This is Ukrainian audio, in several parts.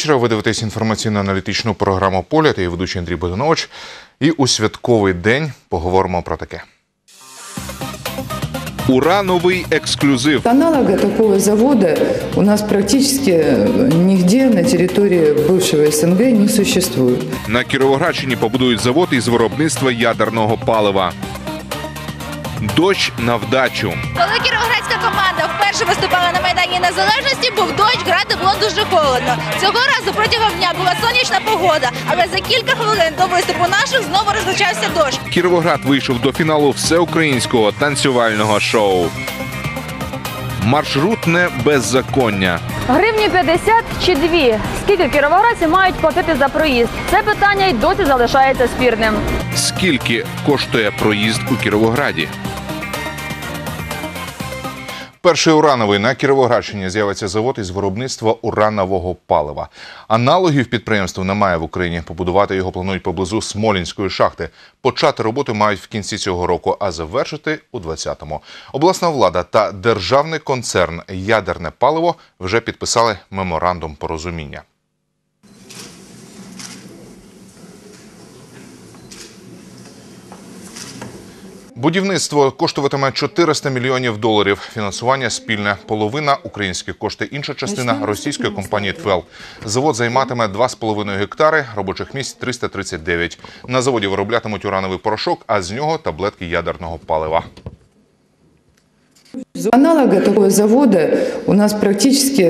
Вечора. Ви дивитесь інформаційно-аналітичну програму Поля та її ведучий Андрій Боданович. І у святковий день поговоримо про таке. Урановий ексклюзив. Аналога такого завода у нас практически нигде на территории бывшего СНГ не существует. На Кіровоградщині побудують завод із виробництва ядерного палива. Дощ на вдачу. Коли кіровоградська команда вперше виступала на Майдані Незалежності, був дощ, грати було дуже холодно. Цього разу протягом дня була сонячна погода, але за кілька хвилин до виступу наших знову розпочався дощ. Кіровоград вийшов до фіналу всеукраїнського танцювального шоу. Маршрутне беззаконня. Гривні 50 чи 2? Скільки кіровоградці мають платити за проїзд? Це питання й досі залишається спірним. Скільки коштує проїзд у Кіровограді? Перший урановий на Кіровоградщині з'явиться завод із виробництва уранового палива. Аналогів підприємству немає в Україні. Побудувати його планують поблизу Смолінської шахти. Почати роботи мають в кінці цього року, а завершити у 20-му. Обласна влада та державний концерн Ядерне паливо вже підписали меморандум порозуміння. Будівництво коштуватиме 400 мільйонів доларів. Фінансування спільне. Половина українські кошти, інша частина російської компанії «Твел». Завод займатиме 2,5 гектари, робочих місць 339. На заводі вироблятимуть урановий порошок, а з нього таблетки ядерного палива. Аналога такого завода у нас практически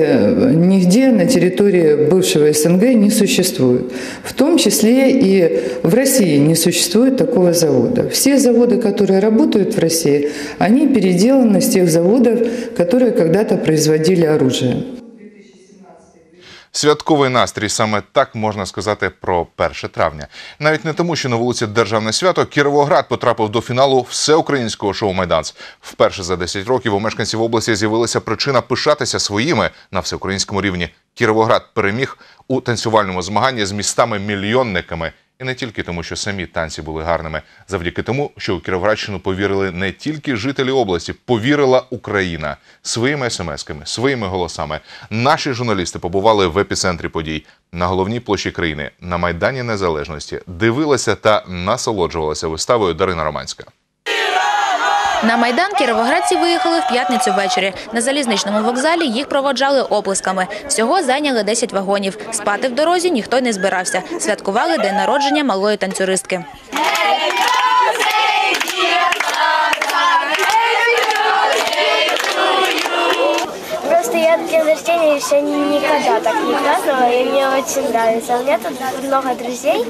нигде на территории бывшего СНГ не существует. В том числе и в России не существует такого завода. Все заводы, которые работают в России, они переделаны с тех заводов, которые когда-то производили оружие. Святковий настрій саме так можна сказати про 1 травня. Навіть не тому, що на вулиці Державне свято Кіровоград потрапив до фіналу всеукраїнського шоу Майданс. Вперше за 10 років у мешканців області з'явилася причина пишатися своїми на всеукраїнському рівні. Кіровоград переміг у танцювальному змаганні з містами-мільйонниками. І не тільки тому, що самі танці були гарними, завдяки тому, що у Кіровоградщину повірили не тільки жителі області, повірила Україна своїми смс-ками, своїми голосами. Наші журналісти побували в епіцентрі подій на головній площі країни на майдані Незалежності, дивилася та насолоджувалася виставою Дарина Романська. На Майдан кіровоградці виїхали в п'ятницю ввечері. На залізничному вокзалі їх проводжали оплесками. Всього зайняли 10 вагонів. Спати в дорозі ніхто не збирався. Святкували день народження малої танцюристки. День рождения еще никогда так не праздновала, и мне очень нравится. У меня тут много друзей.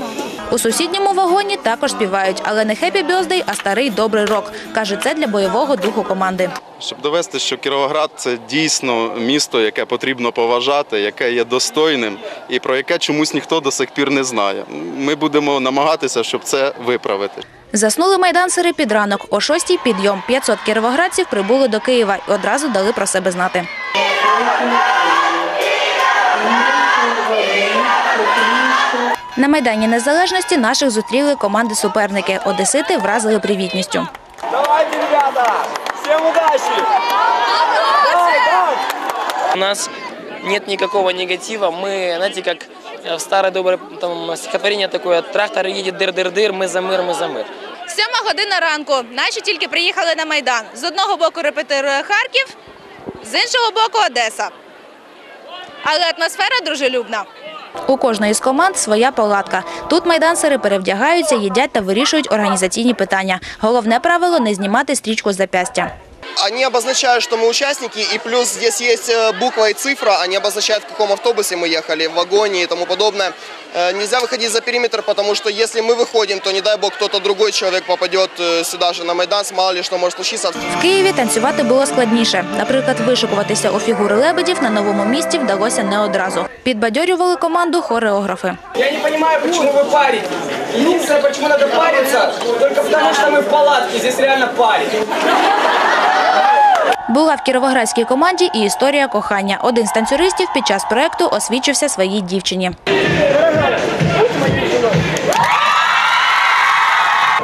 У сусідньому вагоні також співають, але не хеппі бьоздей, а старий добрий рок. Каже, це для бойового духу команди. Щоб довести, що Кіровоград це дійсно місто, яке потрібно поважати, яке є достойним і про яке чомусь ніхто до сих пір не знає. Ми будемо намагатися, щоб це виправити. Заснули майдансери під ранок. О шостій підйом. 500 кіровоградців прибули до Києва і одразу дали про себе знати. На Майдані Незалежності наших зустріли команди-суперники. Одесити вразили привітністю. Давайте, ребята! Всем удачи! У нас нет никакого негатива. Мы, знаете, как в старое доброе там, стихотворение такое, трактор едет дыр-дыр-дыр, мы за мир, мы за мир. Сьома година ранку. Наші тільки приїхали на Майдан. З одного боку репетирує Харків, з іншого боку Одеса. Але атмосфера дружелюбна. У кожної з команд своя палатка. Тут майдансери перевдягаються, їдять та вирішують організаційні питання. Головне правило не знімати стрічку з запястя. Они обозначают, что мы участники, и плюс здесь есть э, буква и цифра, они обозначают, в каком автобусе мы ехали, в вагоне и тому подобное. Э, Нельзя выходить за периметр, потому что если мы выходим, то не дай бог кто-то другой человек попадет э, сюда же на Майдан, мало ли что может случиться. В Києві танцювати було складніше. Наприклад, вишикуватися у фігури лебедів на новому місці вдалося не одразу. Підбадьорювали команду хореографи. Я не понимаю, почему вы парите. Единственное, почему надо париться, только потому что мы в палатке, здесь реально парить. Була в кіровоградській команді і історія кохання. Один з танцюристів під час проекту освічився своїй дівчині.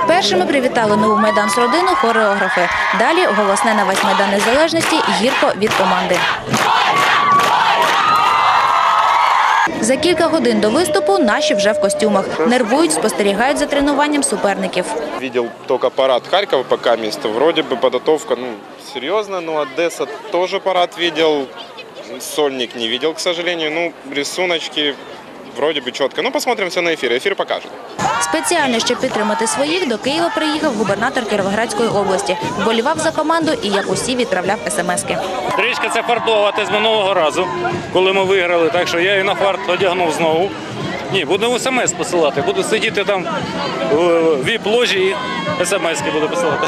Першими привітали нову майданс родину хореографи. Далі голосне на весь майдан незалежності гірко від команди. За кілька годин до виступу наші вже в костюмах. Нервують, спостерігають за тренуванням суперників. Бачив тільки парад Харкова пока місто. Вроді би підготовка ну, серйозна, ну Одеса теж парад бачив. Сольник не видел, к сожалению. Ну, рисуночки вроде бы четко. Ну, посмотрим все на эфире. Эфир покажет. Спеціально, щоб підтримати своїх, до Києва приїхав губернатор Кіровоградської області. Вболівав за команду і, як усі, відправляв смски. Стрічка це фартовати з минулого разу, коли ми виграли. Так що я її на фарт одягнув знову. Ні, буду смс посилати. Буду сидіти там в віп-ложі і смски буду посилати.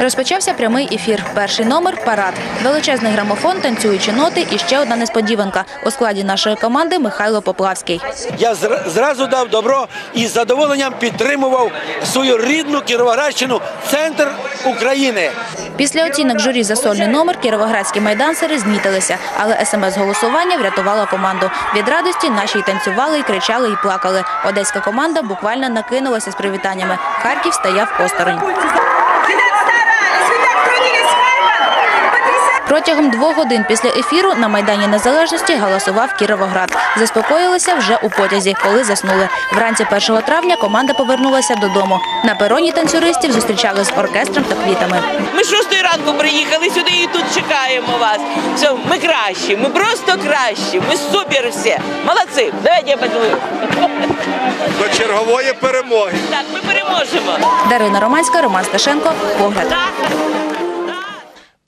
Розпочався прямий ефір. Перший номер парад. Величезний грамофон, танцюючі ноти і ще одна несподіванка. У складі нашої команди Михайло Поплавський. Я зразу дав добро і з задоволенням підтримував свою рідну Кіровоградщину, центр України. Після оцінок журі за сольний номер кіровоградські майдансери знітилися, але смс-голосування врятувало команду. Від радості наші й танцювали, і кричали, і плакали. Одеська команда буквально накинулася з привітаннями. Харків стояв осторонь. Протягом двох годин після ефіру на Майдані Незалежності галасував Кіровоград. Заспокоїлися вже у потязі, коли заснули. Вранці 1 травня команда повернулася додому. На пероні танцюристів зустрічали з оркестром та квітами. Ми шостої ранку приїхали сюди і тут чекаємо вас. Все, ми кращі, ми просто кращі, ми супер всі. Молодці. Давайте я поцілую. До чергової перемоги. Так, ми переможемо. Дарина Романська, Роман Сташенко. Погляд.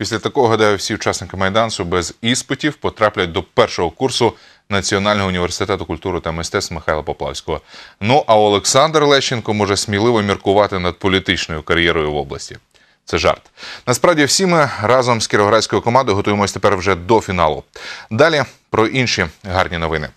Після такого, гадаю, всі учасники майдансу без іспитів потраплять до першого курсу Національного університету культури та мистецтв Михайла Поплавського. Ну а Олександр Лещенко може сміливо міркувати над політичною кар'єрою в області. Це жарт. Насправді, всі ми разом з кіровоградською командою готуємось тепер вже до фіналу. Далі про інші гарні новини.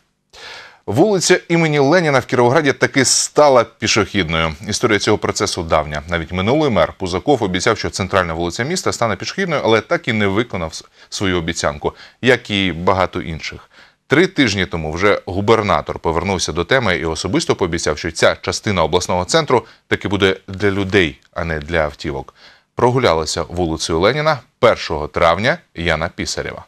Вулиця імені Леніна в Кіровограді таки стала пішохідною. Історія цього процесу давня. Навіть минулий мер Пузаков обіцяв, що центральна вулиця міста стане пішохідною, але так і не виконав свою обіцянку, як і багато інших. Три тижні тому вже губернатор повернувся до теми і особисто пообіцяв, що ця частина обласного центру таки буде для людей, а не для автівок. Прогулялася вулицею Леніна 1 травня Яна Пісарєва.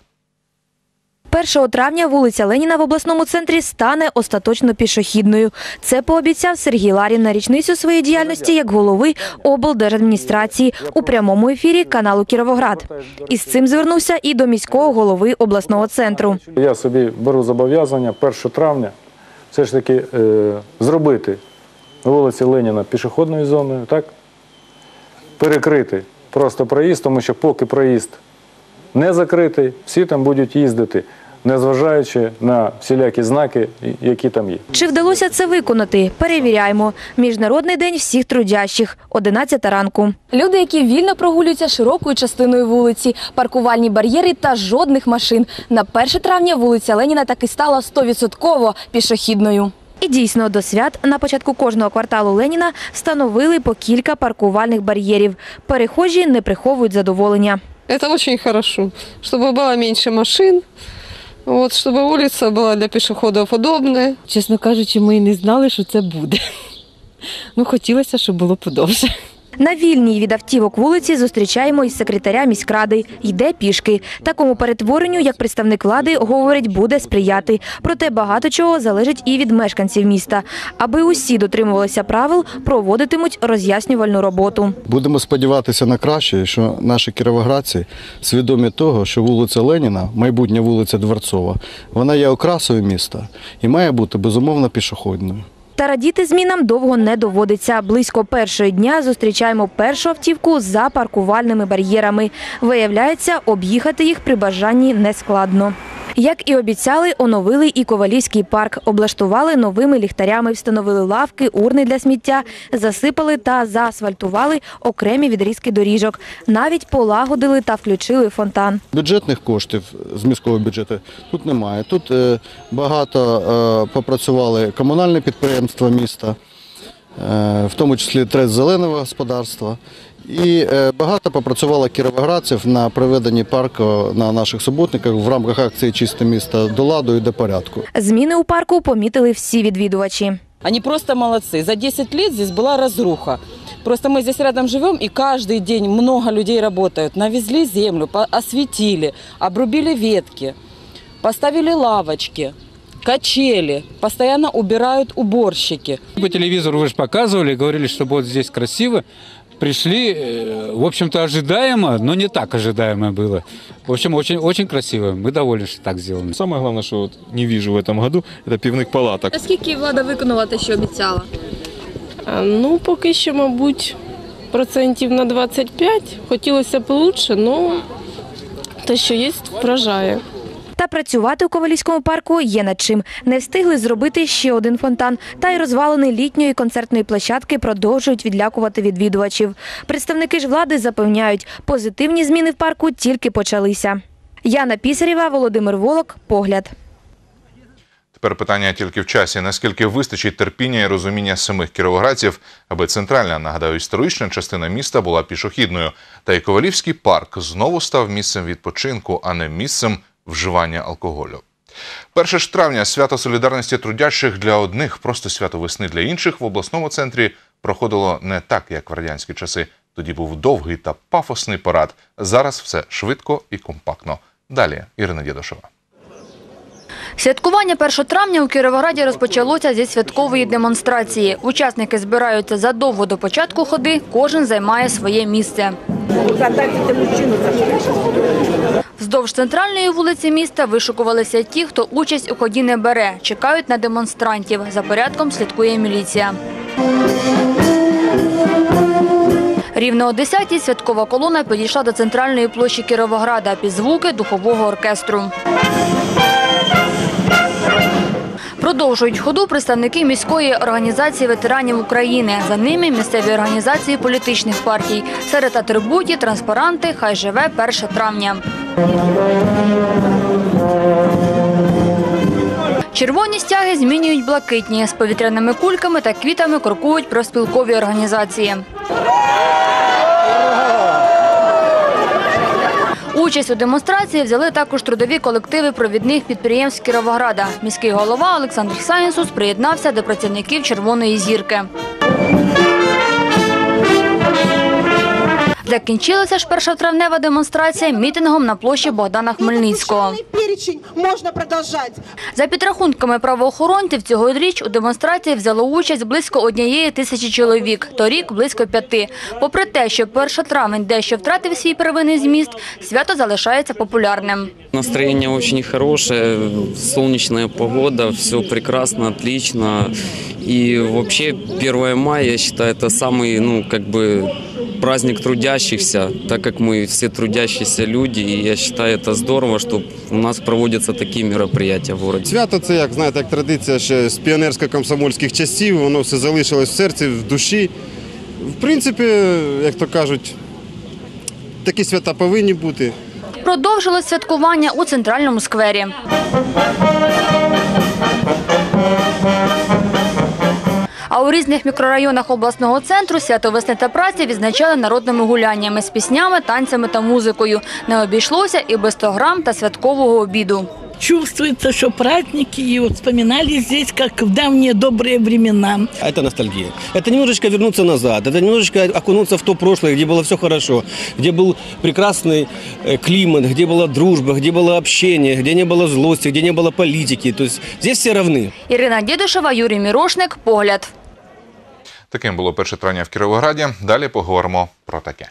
1 травня вулиця Леніна в обласному центрі стане остаточно пішохідною. Це пообіцяв Сергій Ларін на річницю своєї діяльності як голови облдержадміністрації у прямому ефірі каналу Кіровоград. Із цим звернувся і до міського голови обласного центру. Я собі беру зобов'язання 1 травня все ж таки е, зробити вулиці Леніна пішохідною зоною, так? Перекрити просто проїзд, тому що поки проїзд не закритий, всі там будуть їздити, незважаючи на всілякі знаки, які там є. Чи вдалося це виконати? Перевіряємо. Міжнародний день всіх трудящих. 11 ранку. Люди, які вільно прогулюються широкою частиною вулиці, паркувальні бар'єри та жодних машин. На 1 травня вулиця Леніна таки стала 100% пішохідною. І дійсно до свят на початку кожного кварталу Леніна встановили по кілька паркувальних бар'єрів. Перехожі не приховують задоволення. Это очень хорошо, чтобы было меньше машин, вот, чтобы улица была для пішоходів удобная. Чесно кажучи, ми і не знали, що це буде. Ну, хотілося, щоб було подовше. На вільній від автівок вулиці зустрічаємо із секретаря міськради. Йде пішки. Такому перетворенню, як представник влади, говорить, буде сприяти. Проте багато чого залежить і від мешканців міста. Аби усі дотримувалися правил, проводитимуть роз'яснювальну роботу. Будемо сподіватися на краще, що наші кіровоградці свідомі того, що вулиця Леніна, майбутня вулиця Дворцова, вона є окрасою міста і має бути безумовно пішохідною. Та радіти змінам довго не доводиться. Близько першого дня зустрічаємо першу автівку за паркувальними бар'єрами. Виявляється, об'їхати їх при бажанні нескладно. Як і обіцяли, оновили і Ковалівський парк, облаштували новими ліхтарями, встановили лавки, урни для сміття, засипали та заасфальтували окремі відрізки доріжок. Навіть полагодили та включили фонтан. Бюджетних коштів з міського бюджету тут немає. Тут е, багато е, попрацювали комунальні підприємства міста, в тому числі трест зеленого господарства. І е, багато попрацювало кіровоградців на проведенні парку на наших суботниках в рамках акції Чисте місто до ладу і до порядку. Зміни у парку помітили всі відвідувачі. Они просто молодцы. За 10 лет здесь была разруха. Просто мы здесь рядом живем, и каждый день много людей работают. Навезли землю, по- осветили, обрубили ветки, поставили лавочки. качели, постоянно убирают уборщики. По телевизору вы же показывали, говорили, что будет здесь красиво. Пришли, э, в общем-то, ожидаемо, но не так ожидаемо было. В общем, очень, очень красиво. Мы довольны, что так сделано. Самое главное, что вот не вижу в этом году, это пивных палаток. Наскільки влада виконала те, що обіцяла? А, Ну, поки що, мабуть, процентів на 25. Хотілося б лучше, але те, що є, вражає. Та працювати у Ковалівському парку є над чим. Не встигли зробити ще один фонтан, та й розвалини літньої концертної площадки продовжують відлякувати відвідувачів. Представники ж влади запевняють, позитивні зміни в парку тільки почалися. Яна Пісарєва, Володимир Волок, Погляд. Тепер питання тільки в часі. Наскільки вистачить терпіння і розуміння самих кіровоградців, аби центральна, нагадаю, історична частина міста була пішохідною. Та й Ковалівський парк знову став місцем відпочинку, а не місцем вживання алкоголю. 1 ж травня свято солідарності трудящих для одних, просто свято весни для інших в обласному центрі проходило не так, як в радянські часи. Тоді був довгий та пафосний парад. Зараз все швидко і компактно. Далі Ірина Дєдошова. Святкування 1 травня у Кіровограді розпочалося зі святкової демонстрації. Учасники збираються задовго до початку ходи, кожен займає своє місце. Вздовж центральної вулиці міста вишукувалися ті, хто участь у ході не бере, чекають на демонстрантів. За порядком слідкує міліція. Рівно о 10-й святкова колона підійшла до центральної площі Кіровограда під звуки духового оркестру. Продовжують ходу представники міської організації ветеранів України. За ними місцеві організації політичних партій. Серед атрибутів транспаранти Хай живе 1 травня. Червоні стяги змінюють блакитні. З повітряними кульками та квітами крокують профспілкові організації. Участь у демонстрації взяли також трудові колективи провідних підприємств Кіровограда. Міський голова Олександр Сайнсус приєднався до працівників Червоної зірки. Закінчилася ж першотравнева демонстрація мітингом на площі Богдана Хмельницького. перечень можно продолжать. За підрахунками правоохоронців, цьогоріч у демонстрації взяло участь близько однієї тисячі чоловік, торік – близько п'яти. Попри те, що 1 травень дещо втратив свій первинний зміст, свято залишається популярним. Настроение очень хорошее, солнечная погода, все прекрасно, отлично. И вообще 1 мая, я считаю, это самый, ну, как бы праздник трудящихся, так как мы все трудящиеся люди, и я считаю, это здорово, что у нас проводятся такие мероприятия в городе. Свято це, як знаєте, як традиція ще з піонерсько-комсомольських часів, воно все залишилось в серці, в душі. В принципі, як то кажуть, такі свята повинні бути. Продовжилось святкування у центральному сквері. А у різних мікрорайонах обласного центру свято весни та праці відзначали народними гуляннями з піснями, танцями та музикою. Не обійшлося і без 100 грам та святкового обіду. Чувствуется, что праздники и вот вспоминали здесь, как в давние добрые времена. Это ностальгия. Это немножечко вернуться назад. Это немножечко окунуться в то прошлое, где было все хорошо, где был прекрасный э, климат, где была дружба, где было общение, где не было злости, где не было политики. То есть здесь все равны. Ірина Дідушева, Юрій Мірошник. Погляд. Таким було 1 травня в Кіровограді. Далі поговоримо про таке.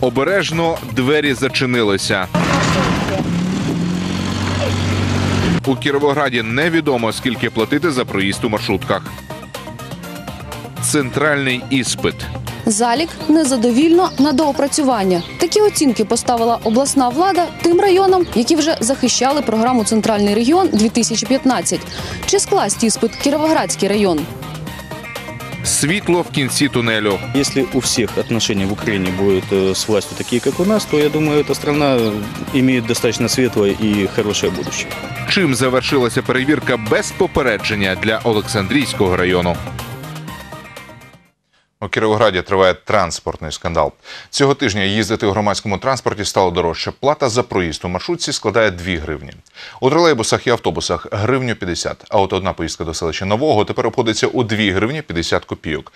Обережно двері зачинилися. У Кіровограді невідомо скільки платити за проїзд у маршрутках. Центральний іспит. Залік незадовільно на доопрацювання. Такі оцінки поставила обласна влада тим районам, які вже захищали програму Центральний регіон 2015 Чи скласть іспит Кіровоградський район? Світло в кінці тунелю. Якщо у всіх отношения в Україні будуть з с такі, як у нас, то я думаю, ця страна має достатньо світле і хороше будущее. Чим завершилася перевірка без попередження для Олександрійського району? У Кіровограді триває транспортний скандал. Цього тижня їздити у громадському транспорті стало дорожче. Плата за проїзд у маршрутці складає 2 гривні. У тролейбусах і автобусах гривню 50, а от одна поїздка до селища Нового тепер обходиться у 2 гривні 50 копійок.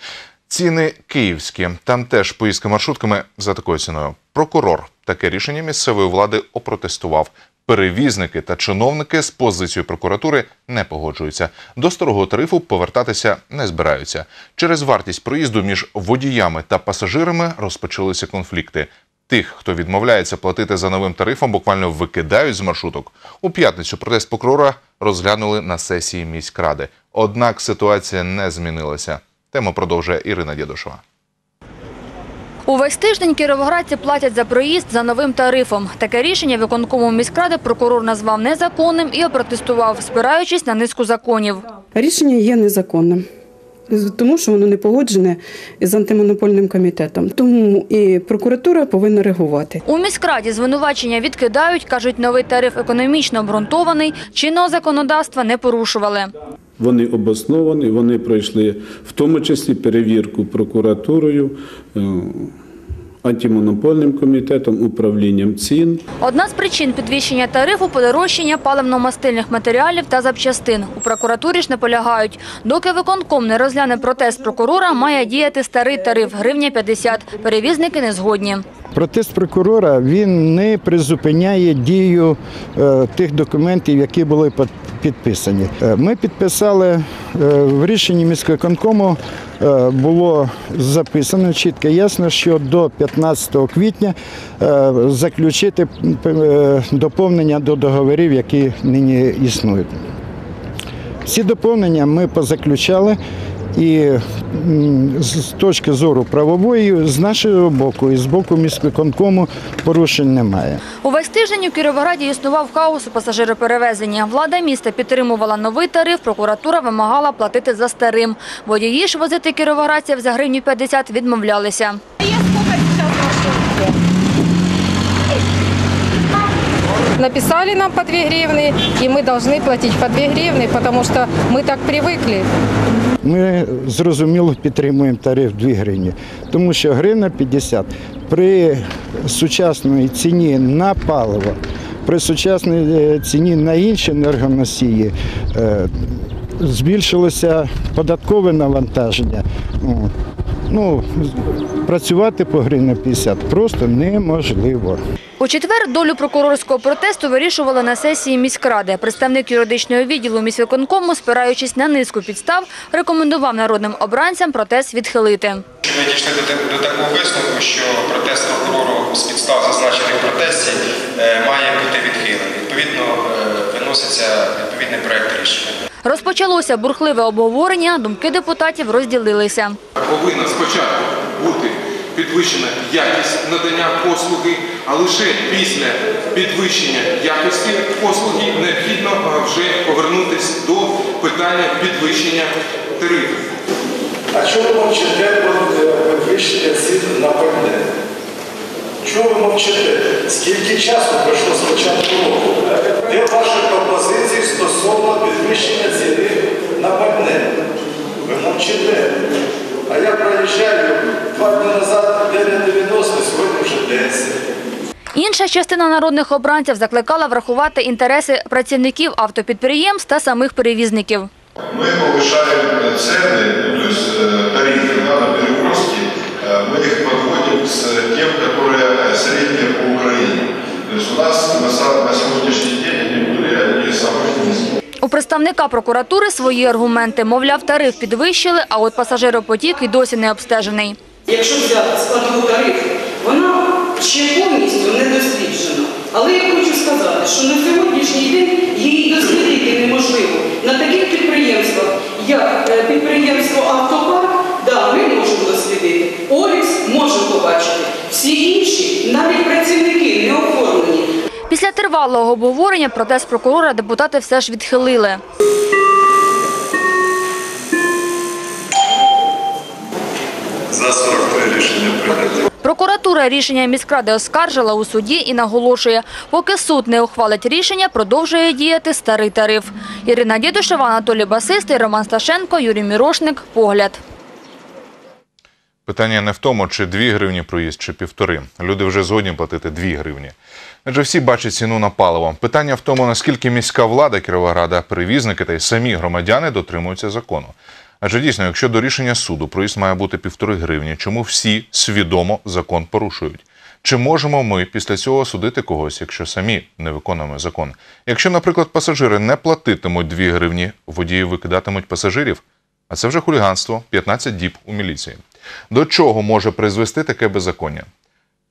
Ціни київські. Там теж поїздка маршрутками за такою ціною. Прокурор таке рішення місцевої влади опротестував. Перевізники та чиновники з позицією прокуратури не погоджуються. До старого тарифу повертатися не збираються. Через вартість проїзду між водіями та пасажирами розпочалися конфлікти. Тих, хто відмовляється платити за новим тарифом, буквально викидають з маршруток. У п'ятницю протест прокурора розглянули на сесії міськради. Однак ситуація не змінилася. Тему продовжує Ірина Дєдошова. Увесь тиждень кіровоградці платять за проїзд за новим тарифом. Таке рішення виконкому міськради прокурор назвав незаконним і опротестував, спираючись на низку законів. Рішення є незаконним. Тому що воно не погоджене з антимонопольним комітетом. Тому і прокуратура повинна реагувати. У міськраді звинувачення відкидають, кажуть, новий тариф економічно обґрунтований, чинного законодавства не порушували. Вони обосновані, вони пройшли в тому числі перевірку прокуратурою, е, антимонопольним комітетом, управлінням цін. Одна з причин підвищення тарифу – подорожчання паливно-мастильних матеріалів та запчастин. У прокуратурі ж наполягають, доки виконком не розгляне протест прокурора, має діяти старий тариф – гривня 50. Перевізники не згодні. Протест прокурора він не призупиняє дію е, тих документів, які були під- підписані. Е, Ми підписали е, в рішенні міськвиконкому е, було записано чітко ясно, що до 15 квітня е, заключити е, доповнення до договорів, які нині існують. Всі доповнення ми позаключали. І м, з з точки зору правової, з нашого боку і з боку міськвиконкому порушень немає. Увесь тиждень у Кіровограді існував хаос у пасажироперевезенні. Влада міста підтримувала новий тариф, прокуратура вимагала платити за старим. Водії ж возити кіровоградців за гривню 50 відмовлялися. Написали нам по 2 гривны, и мы должны платить по 2 гривны, потому что мы так привыкли. Ми зрозуміло підтримуємо тариф 2 гривні, тому що гривна 50 при сучасній ціні на паливо, при сучасній е, ціні на інші енергоносії е, збільшилося податкове навантаження. Ну, працювати по гривні 50 просто неможливо. У четвер долю прокурорського протесту вирішували на сесії міськради. Представник юридичного відділу міськвиконкому, спираючись на низку підстав, рекомендував народним обранцям протест відхилити. Ми дійшли до, до такого висновку, що протест прокурору з підстав зазначених в протесті е, має бути відхилений. Відповідно, е, виноситься відповідний проект рішення. Розпочалося бурхливе обговорення, думки депутатів розділилися. повинна спочатку підвищена якість надання послуги, а лише після підвищення якості послуги необхідно е, вже повернутися до питання підвищення тарифів. А чого ви мовчите про е, підвищення цін на пальне? Чого ви мовчите? Скільки часу пройшло з початку року? Де ваші пропозиції стосовно підвищення ціни на пальне? Ви мовчите. А я проїжджаю два дні назад 9,90, сьогодні вже 10. Інша частина народних обранців закликала врахувати інтереси працівників автопідприємств та самих перевізників. Мы повышаем цены, то есть э, тарифы да, на перевозки, э, мы их подводим с тем, которые э, средние по Украине. То есть у нас на, са- на сегодняшний день они были одни из самых низких. у представника прокуратури свої аргументи. Мовляв, тариф підвищили, а от пасажиропотік і досі не обстежений. Якщо взяти складову тарифу, вона ще повністю не досліджена. Але я хочу сказати, що на сьогоднішній день її дослідити неможливо. На таких підприємствах, як е, підприємство Автопарк, да, ми можемо дослідити. Олікс можемо побачити. Всі інші, навіть працівники не оформлені. Після тривалого обговорення протест прокурора депутати все ж відхилили. За 43 рішення прийнято. Прокуратура рішення міськради оскаржила у суді і наголошує, поки суд не ухвалить рішення, продовжує діяти старий тариф. Ірина Дідушева, Анатолій Басистий, Роман Сташенко, Юрій Мірошник. Погляд. Питання не в тому, чи 2 гривні проїзд, чи півтори. Люди вже згодні платити 2 гривні. Адже всі бачать ціну на паливо. Питання в тому, наскільки міська влада Кіровограда, перевізники та й самі громадяни дотримуються закону. Адже дійсно, якщо до рішення суду проїзд має бути півтори гривні, чому всі свідомо закон порушують? Чи можемо ми після цього судити когось, якщо самі не виконуємо закон? Якщо, наприклад, пасажири не платитимуть 2 гривні, водії викидатимуть пасажирів, а це вже хуліганство 15 діб у міліції. До чого може призвести таке беззаконня?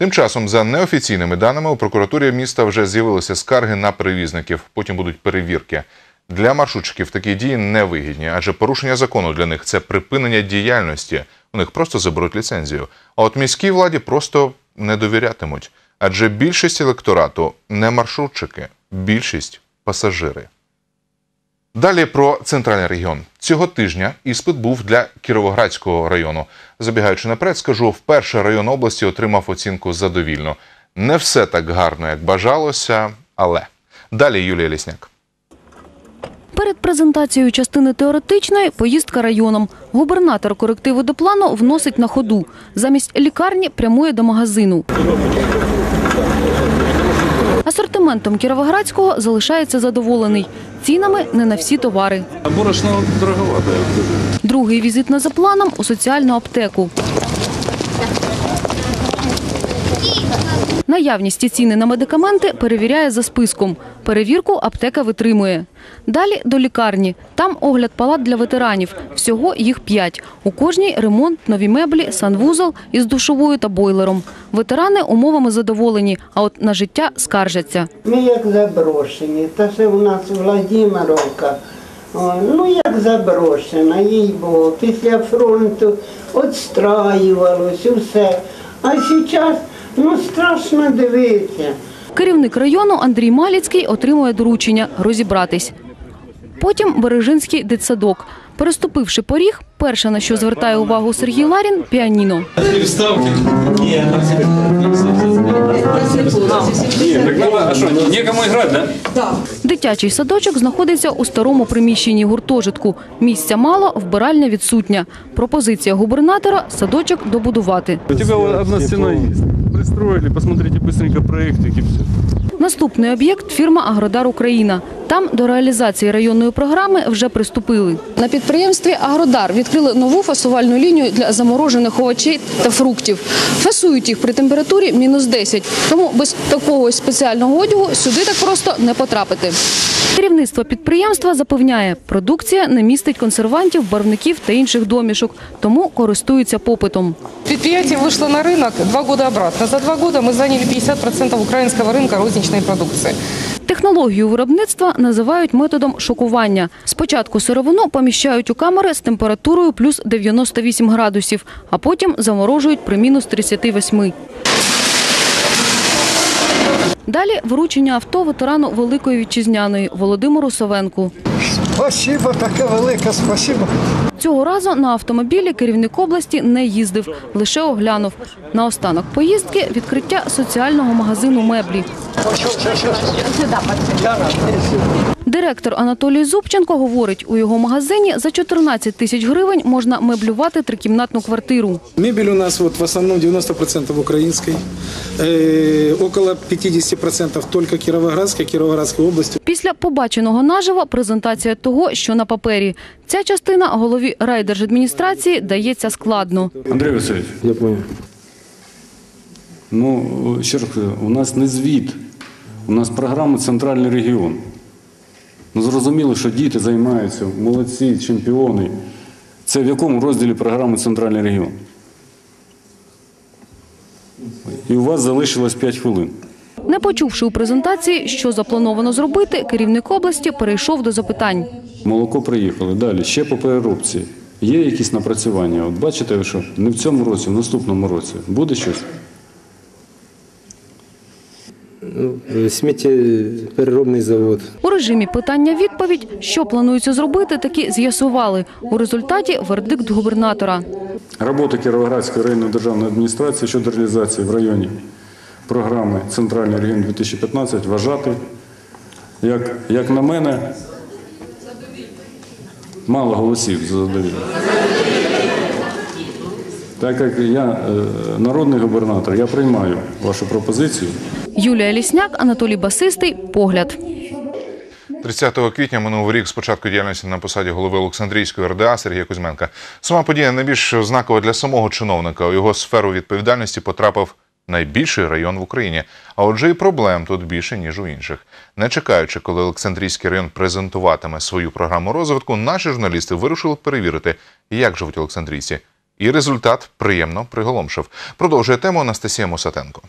Тим часом, за неофіційними даними, у прокуратурі міста вже з'явилися скарги на перевізників. Потім будуть перевірки. Для маршрутчиків такі дії невигідні, адже порушення закону для них це припинення діяльності. У них просто заберуть ліцензію. А от міській владі просто не довірятимуть. Адже більшість електорату не маршрутчики, більшість пасажири. Далі про центральний регіон. Цього тижня іспит був для Кіровоградського району. Забігаючи наперед, скажу, вперше район області отримав оцінку задовільно. Не все так гарно, як бажалося, але далі Юлія Лісняк. Перед презентацією частини теоретичної поїздка районом. Губернатор корективи до плану вносить на ходу. Замість лікарні прямує до магазину. Асортиментом Кіровоградського залишається задоволений. Цінами не на всі товари. Борошно дороговато, я. Другий візит на за планом у соціальну аптеку. Наявність і ціни на медикаменти перевіряє за списком. Перевірку аптека витримує. Далі до лікарні. Там огляд палат для ветеранів. Всього їх п'ять. У кожній ремонт, нові меблі, санвузол із душовою та бойлером. Ветерани умовами задоволені, а от на життя скаржаться. Ми як заброшені. Та це у нас Владимировка. Ну, як заброшена, їй було. Після фронту відстраювалось усе. А зараз ну, страшно дивитися. Керівник району Андрій Маліцький отримує доручення розібратись. Потім Бережинський дитсадок. Переступивши поріг, перше, на що звертає увагу Сергій Ларін – піаніно. Да? Дитячий садочок знаходиться у старому приміщенні гуртожитку. Місця мало, вбиральня відсутня. Пропозиція губернатора – садочок добудувати. У тебя одна стена есть. Пристроили, посмотрите быстренько проектик и все. Наступний об'єкт – фірма «Агродар Україна». Там до реалізації районної програми вже приступили. На підприємстві «Агродар» відкрили нову фасувальну лінію для заморожених овочей та фруктів. Фасують їх при температурі мінус 10. Тому без такого спеціального одягу сюди так просто не потрапити. Керівництво підприємства запевняє, продукція не містить консервантів, барвників та інших домішок, тому користується попитом. Предприятие вышло на рынок два года обратно. За два года мы заняли 50% украинского рынка розничной продукции. Технологію виробництва називають методом шокування. Спочатку сировину поміщають у камери з температурою плюс 98 градусів, а потім заморожують при мінус 38. Далі вручення авто ветерану Великої Вітчизняної Володимиру Савенку. Спасибо, таке велике спасибо. Цього разу на автомобілі керівник області не їздив, лише оглянув. Наостанок поїздки – відкриття соціального магазину меблі. Директор Анатолій Зубченко говорить, у його магазині за 14 тисяч гривень можна меблювати трикімнатну квартиру. Мебель у нас вот в основном 90% украинской, э, около 50% только Кировоградской, Кировоградской области. Після побаченого наживо презентація того, що на папері. Ця частина голові райдержадміністрації дається складно. Андрей Васильевич. Я понял. Ну, ще раз кажу, у нас не звіт, у нас програма Центральний регіон. Ну, зрозуміло, що діти займаються, молодці, чемпіони. Це в якому розділі програми Центральний регіон? І у вас залишилось 5 хвилин. Не почувши у презентації, що заплановано зробити, керівник області перейшов до запитань. Молоко приїхали. Далі, ще по переробці. Є якісь напрацювання? От бачите, що не в цьому році, в наступному році. Буде щось? Сміттєпереробний завод. У режимі питання-відповідь, що планується зробити, таки з'ясували. У результаті вердикт губернатора. Робота Кіровоградської районної державної адміністрації щодо реалізації в районі програми Центральний регіон 2015 вважати, як, як на мене, мало голосів за задовільно. Так як я е, народний губернатор, я приймаю вашу пропозицію. Юлія Лісняк, Анатолій Басистий. Погляд. 30 квітня минув рік з початку діяльності на посаді голови Олександрійської РДА Сергія Кузьменка. Сама подія найбільш знакова для самого чиновника. У його сферу відповідальності потрапив найбільший район в Україні. А отже, і проблем тут більше ніж у інших. Не чекаючи, коли Олександрійський район презентуватиме свою програму розвитку, наші журналісти вирушили перевірити, як живуть олександрійці. І результат приємно приголомшив. Продовжує тему Анастасія Мосатенко.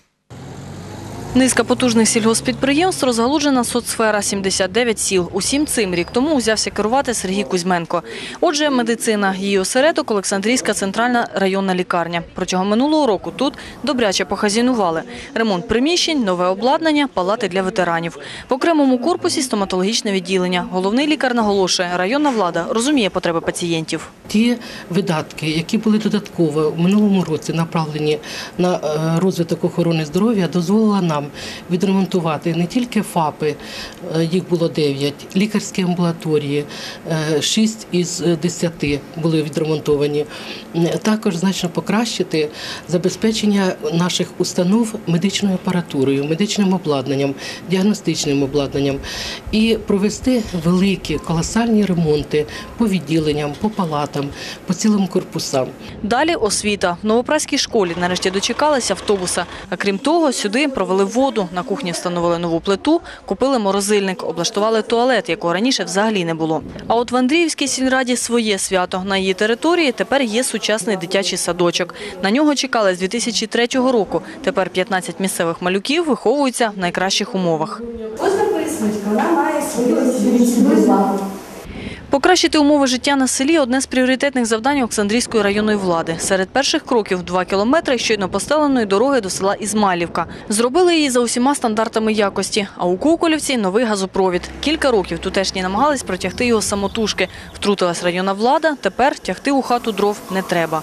Низка потужних сільгоспідприємств розгалуджена соцсфера 79 сіл. Усім цим рік тому узявся керувати Сергій Кузьменко. Отже, медицина, її осередок Олександрійська центральна районна лікарня. Протягом минулого року тут добряче похазінували. Ремонт приміщень, нове обладнання, палати для ветеранів. В окремому корпусі стоматологічне відділення. Головний лікар наголошує, районна влада розуміє потреби пацієнтів. Ті видатки, які були додатково в минулому році направлені на е, розвиток охорони здоров'я, дозволила нам відремонтувати не тільки ФАПи, е, їх було 9, лікарські амбулаторії, 6 із 10 були відремонтовані. Також значно покращити забезпечення наших установ медичною апаратурою, медичним обладнанням, діагностичним обладнанням і провести великі колосальні ремонти по відділенням, по палатам, по цілим корпусам. Далі освіта. В Новопраській школі нарешті дочекалися автобуса. А крім того, сюди провели воду, на кухні встановили нову плиту, купили морозильник, облаштували туалет, якого раніше взагалі не було. А от в Андріївській сільраді своє свято. На її території тепер є сучасний дитячий садочок. На нього чекали з 2003 року. Тепер 15 місцевих малюків виховуються в найкращих умовах. Ось записують, вона має свою. Покращити умови життя на селі – одне з пріоритетних завдань Олександрійської районної влади. Серед перших кроків – два кілометри щойно постеленої дороги до села Ізмайлівка. Зробили її за усіма стандартами якості. А у Куколівці – новий газопровід. Кілька років тутешні намагались протягти його самотужки. Втрутилась районна влада, тепер тягти у хату дров не треба.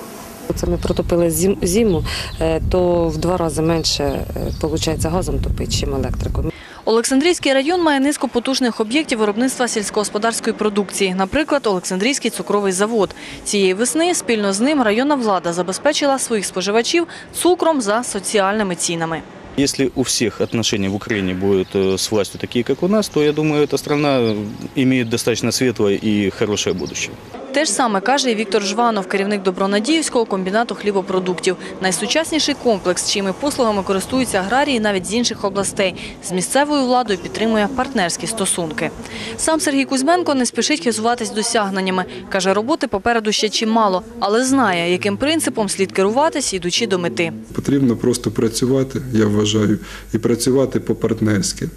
Це ми протопили зим- зиму, е, то в два рази менше виходить газом топить, чим електрикою. Олександрійський район має низку потужних об'єктів виробництва сільськогосподарської продукції. Наприклад, Олександрійський цукровий завод. Цієї весни спільно з ним районна влада забезпечила своїх споживачів цукром за соціальними цінами. Если у всех отношения в Украине будут э, с властью такие, как у нас, то я думаю, эта страна э, имеет достаточно светлое и хорошее будущее. Те ж саме каже і Віктор Жванов, керівник Добронадіївського комбінату хлібопродуктів. Найсучасніший комплекс, чиїми послугами користуються аграрії навіть з інших областей. З місцевою владою підтримує партнерські стосунки. Сам Сергій Кузьменко не спішить хизуватись досягненнями. Каже, роботи попереду ще чимало, але знає, яким принципом слід керуватись, ідучи до мети. Потрібно просто працювати, я вважаю, і працювати по-партнерськи.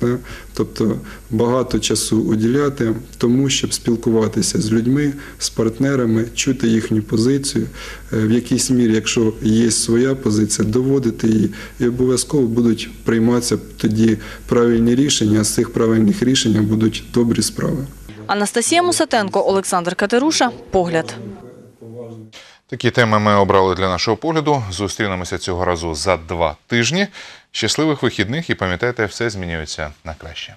Тобто багато часу уділяти тому, щоб спілкуватися з людьми, з партнерами, чути їхню позицію, е, в якійсь мірі, якщо є своя позиція, доводити її, і обов'язково будуть прийматися тоді правильні рішення, а з цих правильних рішень будуть добрі справи. Анастасія Мусатенко, Олександр Катеруша. Погляд. Такі теми ми обрали для нашого погляду. Зустрінемося цього разу за два тижні. Щасливих вихідних і пам'ятайте, все змінюється на краще.